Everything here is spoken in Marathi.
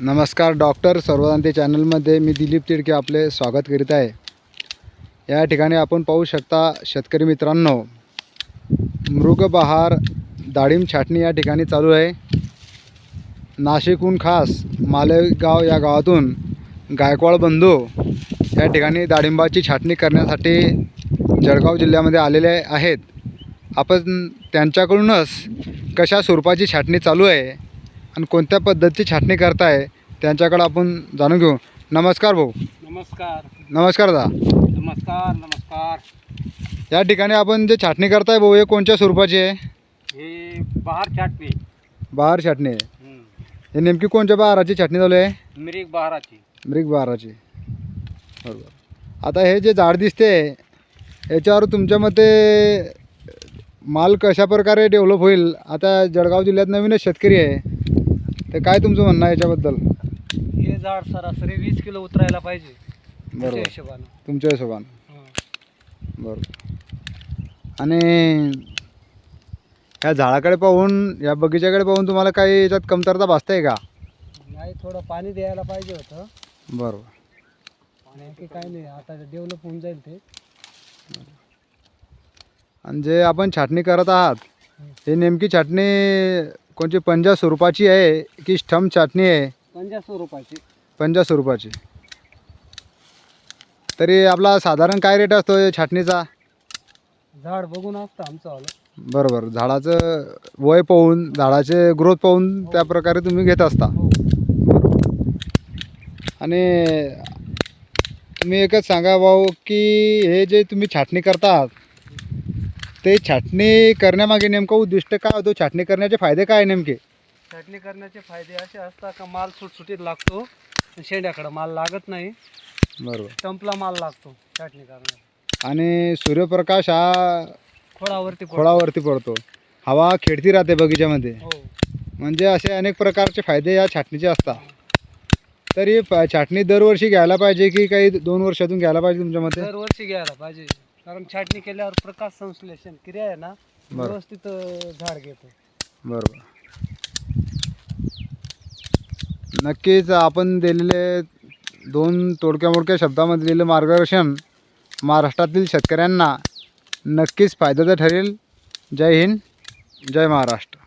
नमस्कार डॉक्टर सर्वदांते चॅनलमध्ये मी दिलीप तिडके आपले स्वागत करीत आहे. या ठिकाणी आपण पाहू शकता शेतकरी मित्रांनो मृगबहार डाळिंब छाटणी या ठिकाणी चालू आहे. नाशिकहून खास मालेगाव या गावातून गायकवाड बंधू या ठिकाणी डाळिंबाची छाटणी करण्यासाठी जळगाव जिल्ह्यामध्ये आलेले आहेत. आपण त्यांच्याकडूनच कशा स्वरूपाची छाटणी चालू आहे आणि कोणत्या पद्धतीची छाटणी करताय त्यांच्याकडे आपण जाणून घेऊ. नमस्कार भाऊ. नमस्कार. नमस्कार दादा नमस्कार नमस्कार. या ठिकाणी आपण जे छाटणी करताय भाऊ हे कोणत्या स्वरूपाची आहे? हे बहार छाटणी बहार छाटणी आहे. हम्म. हे नेमकी कोणत्या बहाराची छाटणी चालू आहे? मिरिक बहाराची. मृग बहाराची. बरोबर. आता हे जे झाड दिसते याच्यावर तुमच्या मते माल कशा प्रकारे डेव्हलप होईल? आता जळगाव जिल्ह्यात नवीनच शेतकरी आहे. तर काय तुमचं म्हणणं आहे याच्याबद्दल? हे झाड सरासरी वीस किलो उतरायला पाहिजे. त्याच्या बरोबर हिशोबानं. तुमच्या हिशोबानं. हं. बरोबर. आणि या झाडाकडे पाहून या बगीच्याकडे पाहून तुम्हाला काही याच्यात कमतरता भासते का? नाही थोडं पाणी द्यायला पाहिजे होतं. बरोबर. आणखी काही नाही आता डेव्हलप होऊन जाईल ते. आणि जे आपण छाटणी करत आहात हे नेमकी छाटणी कोणची पंजा स्वरूपाची आहे की स्टंप छाटणी आहे? पंजा स्वरूपाची पंजा स्वरूपाची तरी आपला साधारण काय रेट असतो या छाटणीचा झाड बघून असतं आमचं आलं बरोबर. झाडाचं वय पाहून झाडाचे ग्रोथ पाहून त्या प्रकारे तुम्ही घेत असता. हो. आणि तुम्ही एकच सांगा भाऊ की हे जे तुम्ही छाटणी करतात ते छाटणी करण्यामागे नेमकं उद्दिष्ट काय होतं? छाटणी करण्याचे फायदे काय नेमके? छाटणी करण्याचे फायदे असे असतात का माल सुटसुटीत लागतो शेंड्याकडं माल लागत नाही. बरोबर. टंपला माल लागतो छाटणी करण्यात आणि सूर्यप्रकाश हा खोडावरती पडतो. खोळावरती पडतो. हवा खेळती राहते बगीच्यामध्ये. हो. म्हणजे असे अनेक प्रकारचे फायदे या छाटणीचे असतात. तर फ- छाटणी दरवर्षी घ्यायला पाहिजे की काही दोन वर्षातून घ्यायला पाहिजे तुमच्या मते? दरवर्षी घ्यायला पाहिजे. कारण छाटणी केल्यावर प्रकाश संश्लेषण क्रिया आहे ना. व्यवस्थित अं, झाड घेतो. बरोबर. नक्कीच आपण दिलेले दोन तोडक्या मोडक्या शब्दामध्ये दिलेलं मार्गदर्शन महाराष्ट्रातील शेतकऱ्यांना नक्कीच फायद्याचं ठरेल. जय हिंद जय महाराष्ट्र.